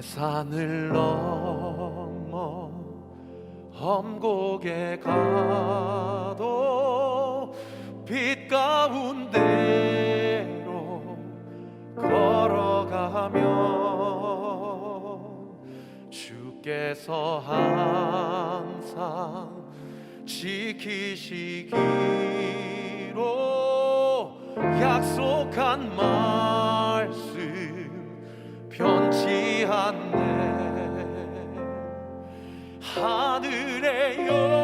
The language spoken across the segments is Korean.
산을 넘어 험곡에 가도 빛 가운데로 걸어가며 주께서 항상 지키시기로 약속한 말씀. 하늘의 영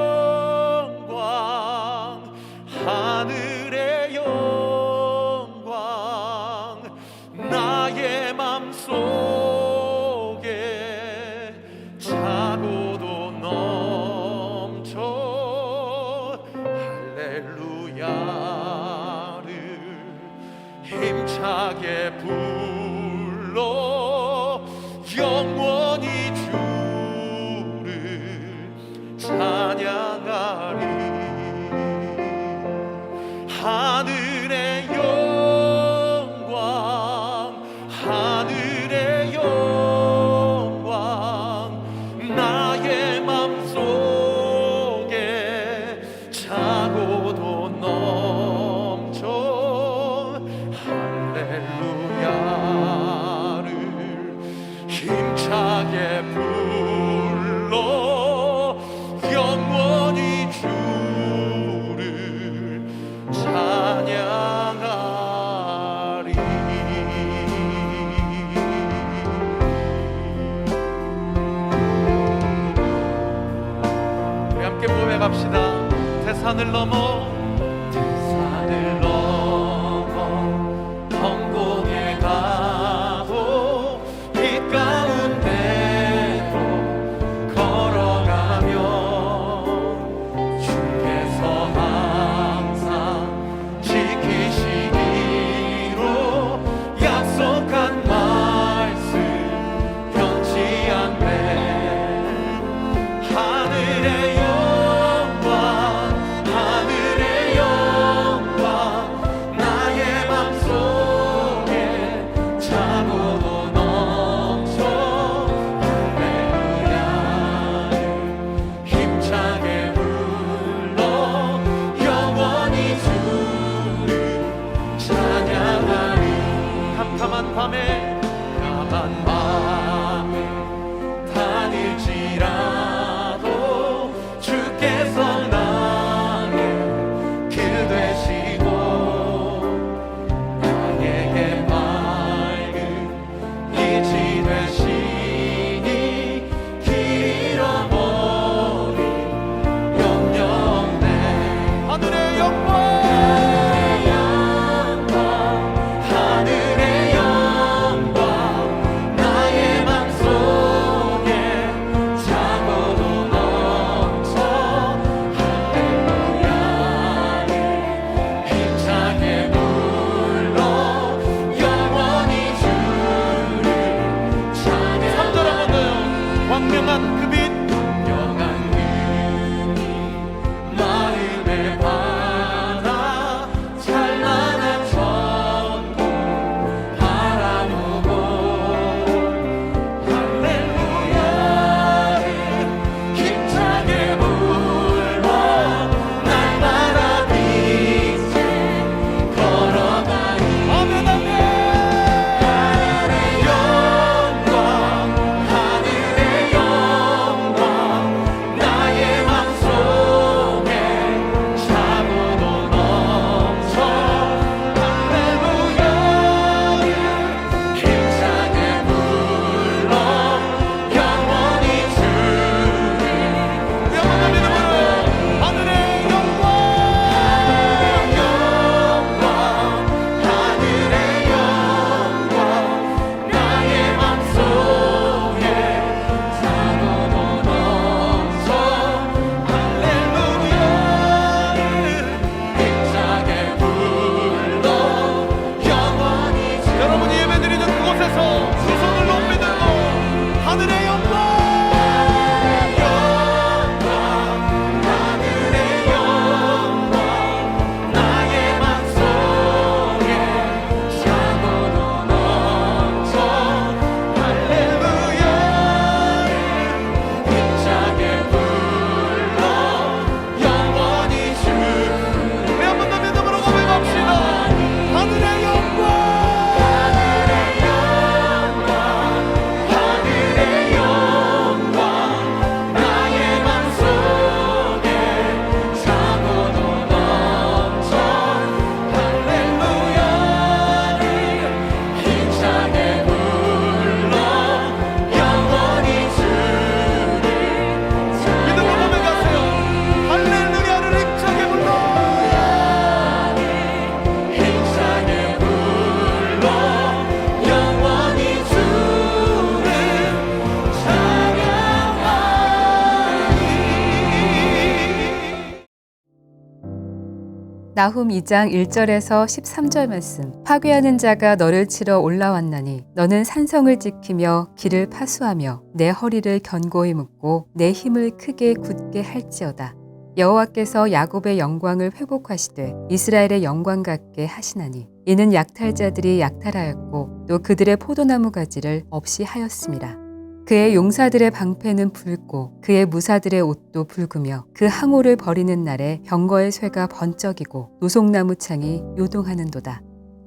나훔 2장 1절에서 13절 말씀. 파괴하는 자가 너를 치러 올라왔나니 너는 산성을 지키며 길을 파수하며 내 허리를 견고히 묶고 내 힘을 크게 굳게 할지어다. 여호와께서 야곱의 영광을 회복하시되 이스라엘의 영광 같게 하시나니 이는 약탈자들이 약탈하였고 또 그들의 포도나무 가지를 없이 하였습니다. 그의 용사들의 방패는 붉고 그의 무사들의 옷도 붉으며 그 항오를 버리는 날에 병거의 쇠가 번쩍이고 노송나무 창이 요동하는도다.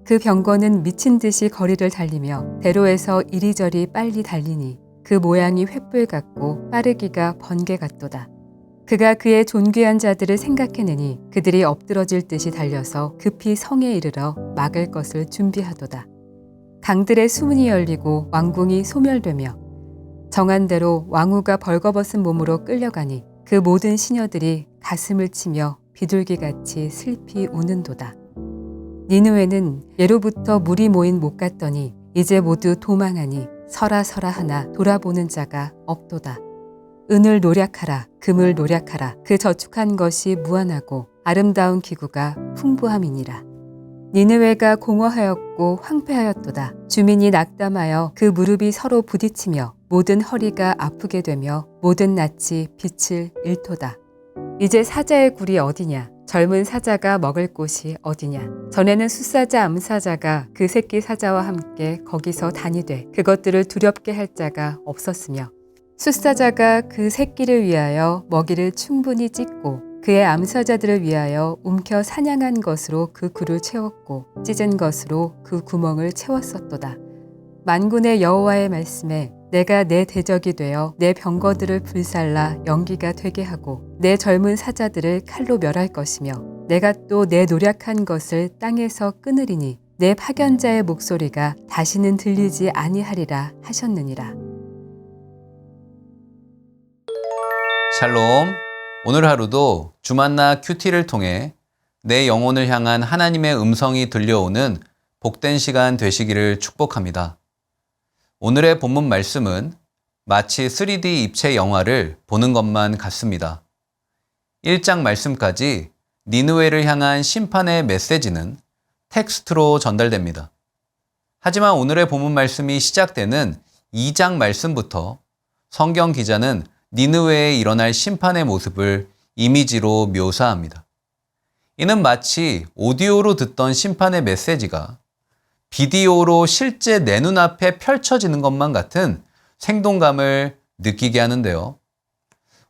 그 병거는 미친 듯이 거리를 달리며 대로에서 이리저리 빨리 달리니 그 모양이 횃불 같고 빠르기가 번개 같도다. 그가 그의 존귀한 자들을 생각해내니 그들이 엎드러질 듯이 달려서 급히 성에 이르러 막을 것을 준비하도다. 강들의 수문이 열리고 왕궁이 소멸되며 정한 대로 왕후가 벌거벗은 몸으로 끌려가니 그 모든 시녀들이 가슴을 치며 비둘기같이 슬피 우는도다. 니누에는 예로부터 물이 모인 못 갔더니 이제 모두 도망하니 서라 하나 돌아보는 자가 없도다. 은을 노력하라, 금을 노력하라. 그 저축한 것이 무한하고 아름다운 기구가 풍부함이니라. 니느웨가 공허하였고 황폐하였도다. 주민이 낙담하여 그 무릎이 서로 부딪히며 모든 허리가 아프게 되며 모든 낯이 빛을 잃도다. 이제 사자의 굴이 어디냐? 젊은 사자가 먹을 곳이 어디냐? 전에는 숫사자 암사자가 그 새끼 사자와 함께 거기서 다니되 그것들을 두렵게 할 자가 없었으며 숫사자가 그 새끼를 위하여 먹이를 충분히 찢고 그의 암사자들을 위하여 움켜 사냥한 것으로 그 굴을 채웠고 찢은 것으로 그 구멍을 채웠었도다. 만군의 여호와의 말씀에 내가 내 대적이 되어 내 병거들을 불살라 연기가 되게 하고 내 젊은 사자들을 칼로 멸할 것이며 내가 또 내 노력한 것을 땅에서 끊으리니 내 파견자의 목소리가 다시는 들리지 아니하리라 하셨느니라. 샬롬. 오늘 하루도 주만나 큐티를 통해 내 영혼을 향한 하나님의 음성이 들려오는 복된 시간 되시기를 축복합니다. 오늘의 본문 말씀은 마치 3D 입체 영화를 보는 것만 같습니다. 1장 말씀까지 니누웨를 향한 심판의 메시지는 텍스트로 전달됩니다. 하지만 오늘의 본문 말씀이 시작되는 2장 말씀부터 성경 기자는 니느웨에 일어날 심판의 모습을 이미지로 묘사합니다. 이는 마치 오디오로 듣던 심판의 메시지가 비디오로 실제 내 눈앞에 펼쳐지는 것만 같은 생동감을 느끼게 하는데요.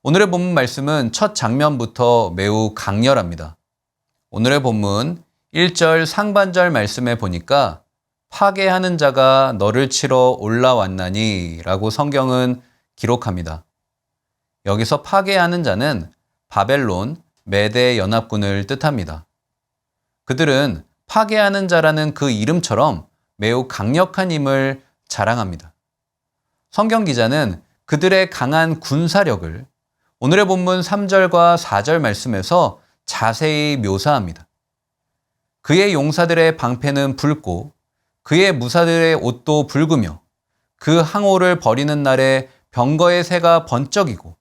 오늘의 본문 말씀은 첫 장면부터 매우 강렬합니다. 오늘의 본문 1절 상반절 말씀에 보니까 파괴하는 자가 너를 치러 올라왔나니 라고 성경은 기록합니다. 여기서 파괴하는 자는 바벨론, 메대 연합군을 뜻합니다. 그들은 파괴하는 자라는 그 이름처럼 매우 강력한 힘을 자랑합니다. 성경 기자는 그들의 강한 군사력을 오늘의 본문 3절과 4절 말씀에서 자세히 묘사합니다. 그의 용사들의 방패는 붉고 그의 무사들의 옷도 붉으며 그 항오를 버리는 날에 병거의 새가 번쩍이고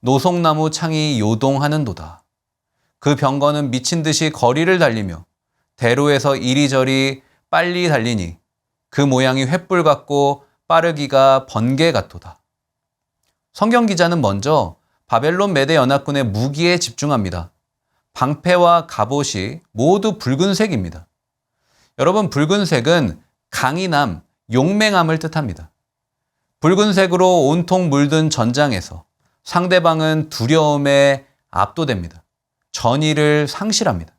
노송나무 창이 요동하는도다. 그 병거는 미친 듯이 거리를 달리며 대로에서 이리저리 빨리 달리니 그 모양이 횃불 같고 빠르기가 번개 같도다. 성경 기자는 먼저 바벨론 메대 연합군의 무기에 집중합니다. 방패와 갑옷이 모두 붉은색입니다. 여러분, 붉은색은 강인함, 용맹함을 뜻합니다. 붉은색으로 온통 물든 전장에서 상대방은 두려움에 압도됩니다. 전의를 상실합니다.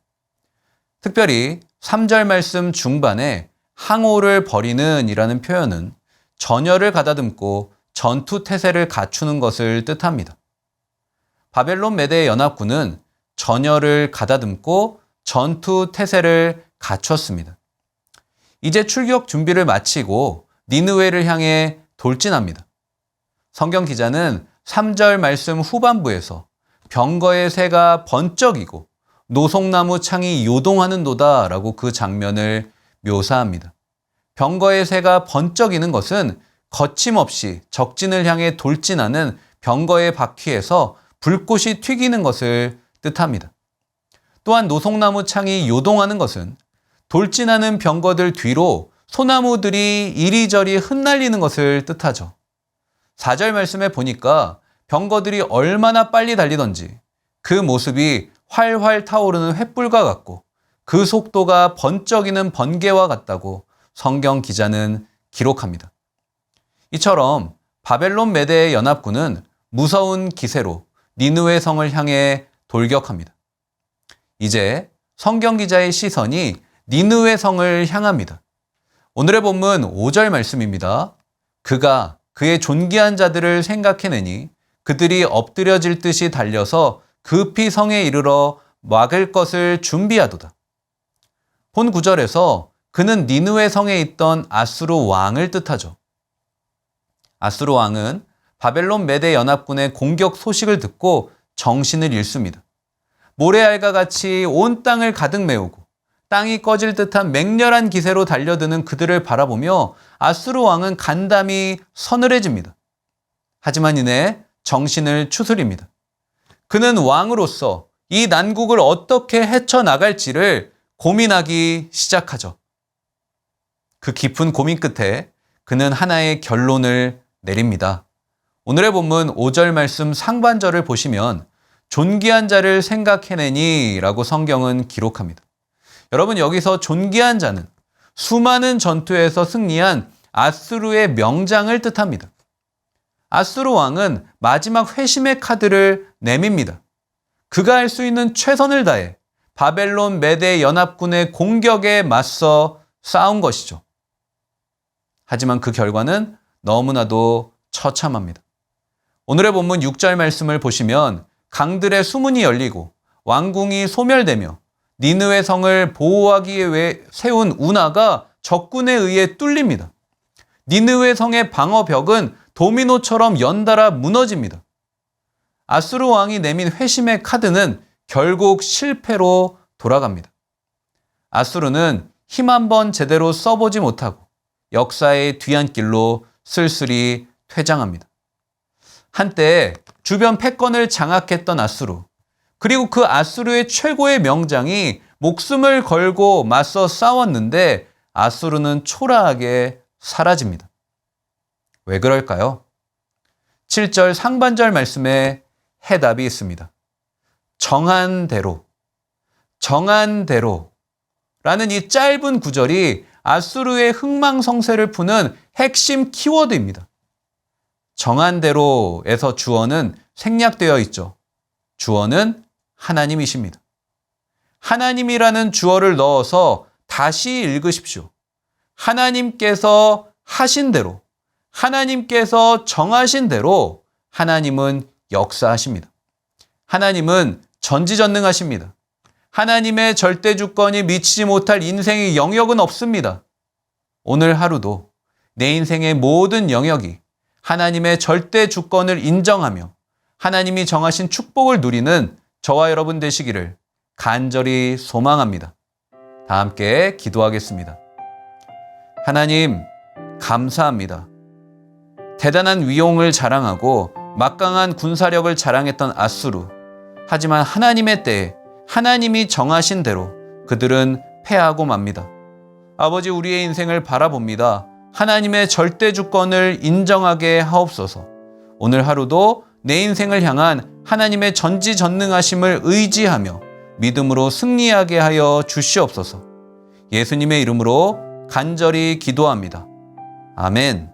특별히 3절 말씀 중반에 항오를 버리는 이라는 표현은 전열을 가다듬고 전투 태세를 갖추는 것을 뜻합니다. 바벨론 메대 연합군은 전열을 가다듬고 전투 태세를 갖췄습니다. 이제 출격 준비를 마치고 니느웨를 향해 돌진합니다. 성경 기자는 3절 말씀 후반부에서 병거의 새가 번쩍이고 노송나무 창이 요동하는도다 라고 그 장면을 묘사합니다. 병거의 새가 번쩍이는 것은 거침없이 적진을 향해 돌진하는 병거의 바퀴에서 불꽃이 튀기는 것을 뜻합니다. 또한 노송나무 창이 요동하는 것은 돌진하는 병거들 뒤로 소나무들이 이리저리 흩날리는 것을 뜻하죠. 4절 말씀에 보니까 병거들이 얼마나 빨리 달리던지 그 모습이 활활 타오르는 횃불과 같고 그 속도가 번쩍이는 번개와 같다고 성경 기자는 기록합니다. 이처럼 바벨론 메대의 연합군은 무서운 기세로 니느웨 성을 향해 돌격합니다. 이제 성경 기자의 시선이 니느웨 성을 향합니다. 오늘의 본문 5절 말씀입니다. 그가 그의 존귀한 자들을 생각해내니 그들이 엎드려질 듯이 달려서 급히 성에 이르러 막을 것을 준비하도다. 본 구절에서 그는 니느웨 성에 있던 아수르 왕을 뜻하죠. 아수르 왕은 바벨론 메대 연합군의 공격 소식을 듣고 정신을 잃습니다. 모래알과 같이 온 땅을 가득 메우고 땅이 꺼질 듯한 맹렬한 기세로 달려드는 그들을 바라보며 아수르 왕은 간담이 서늘해집니다. 하지만 이내 정신을 추스립니다. 그는 왕으로서 이 난국을 어떻게 헤쳐나갈지를 고민하기 시작하죠. 그 깊은 고민 끝에 그는 하나의 결론을 내립니다. 오늘의 본문 5절 말씀 상반절을 보시면 존귀한 자를 생각해내니 라고 성경은 기록합니다. 여러분 여기서 존귀한 자는 수많은 전투에서 승리한 아수르의 명장을 뜻합니다. 아수르 왕은 마지막 회심의 카드를 내밉니다. 그가 할 수 있는 최선을 다해 바벨론 메대 연합군의 공격에 맞서 싸운 것이죠. 하지만 그 결과는 너무나도 처참합니다. 오늘의 본문 6절 말씀을 보시면 강들의 수문이 열리고 왕궁이 소멸되며 니느웨 성을 보호하기 위해 세운 운하가 적군에 의해 뚫립니다. 니느웨 성의 방어벽은 도미노처럼 연달아 무너집니다. 아수르 왕이 내민 회심의 카드는 결국 실패로 돌아갑니다. 아수르는 힘 한번 제대로 써보지 못하고 역사의 뒤안길로 쓸쓸히 퇴장합니다. 한때 주변 패권을 장악했던 아수르, 그리고 그 아수르의 최고의 명장이 목숨을 걸고 맞서 싸웠는데 아수르는 초라하게 사라집니다. 왜 그럴까요? 7절 상반절 말씀에 해답이 있습니다. 정한 대로, 정한 대로 라는 이 짧은 구절이 아수르의 흥망성쇠를 푸는 핵심 키워드입니다. 정한 대로에서 주어는 생략되어 있죠. 주어는 하나님이십니다. 하나님이라는 주어를 넣어서 다시 읽으십시오. 하나님께서 하신 대로, 하나님께서 정하신 대로 하나님은 역사하십니다. 하나님은 전지전능하십니다. 하나님의 절대 주권이 미치지 못할 인생의 영역은 없습니다. 오늘 하루도 내 인생의 모든 영역이 하나님의 절대 주권을 인정하며 하나님이 정하신 축복을 누리는 저와 여러분 되시기를 간절히 소망합니다. 다 함께 기도하겠습니다. 하나님, 감사합니다. 대단한 위용을 자랑하고 막강한 군사력을 자랑했던 아수르. 하지만 하나님의 때에 하나님이 정하신 대로 그들은 패하고 맙니다. 아버지 우리의 인생을 바라봅니다. 하나님의 절대 주권을 인정하게 하옵소서. 오늘 하루도 내 인생을 향한 하나님의 전지전능하심을 의지하며 믿음으로 승리하게 하여 주시옵소서. 예수님의 이름으로 간절히 기도합니다. 아멘.